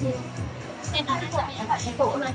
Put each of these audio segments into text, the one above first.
เป็นอะไรจะเป็นแบบสูงเลย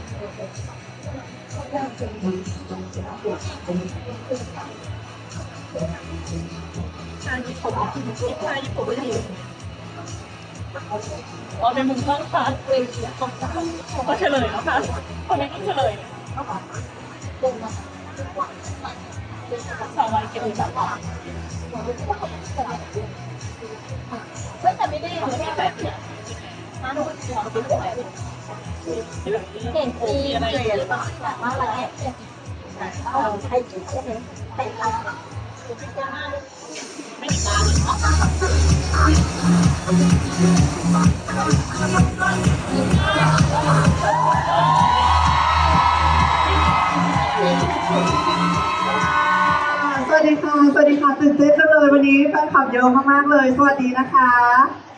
ชาญี่ปุ่นชาญี่ปุ่นไม่ดีอ๋อในมุมข้างค่ะเขาก็เฉลยแล้วค่ะคนนี้ก็เฉลยสาววัยเก็บจับเฮ้ยแต่ไม่ได้อยู่ที่ เก่งปีอะไรอย่างแต่ว่าอะไรเนี่ยเอาให้จุดใช่ไหมให้เราไม่ติดตาม วัสดีค่ะ สวัสดีค่ะตื่นเต้นจังเลยวันนี้แฟนคลับเยอะมากๆเลย สวัสดีนะคะ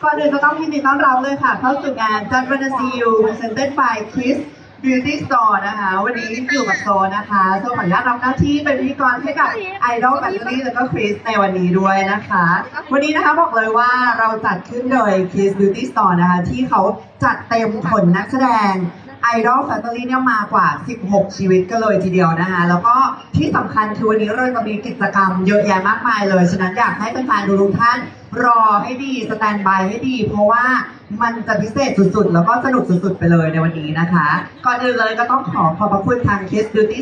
ก่อนอื่นจะต้องยินดีต้อนรับเลยค่ะ เข้าสู่งานจัดวันซีอู presented by Chris Beauty Store นะคะ วันนี้อยู่กับโซนะคะโซขออนุญาตรับหน้าที่เป็นพิธีกรให้กับ Idol Factory แล้วก็ Chris ในวันนี้ด้วยนะคะ วันนี้นะคะบอกเลยว่าเราจัดขึ้นโดย Chris Beauty Store นะคะ ที่เขาจัดเต็มผลนักแสดง Idol Factory เนี่ยมากว่า 16 ชีวิตกันเลยทีเดียวนะคะ แล้วก็ ที่สำคัญคือวันนี้เราจะมีกิจกรรมเยอะแยะมากมายเลย ฉะนั้นอยากให้แฟนๆทุกท่านรอให้ดีสแตนบายให้ดี เพราะว่ามันจะพิเศษสุดๆ แล้วก็สนุกสุดๆ ไปเลยในวันนี้นะคะ ก่อนอื่นเลยก็ต้องขอขอบพระคุณทาง Kiss Beauty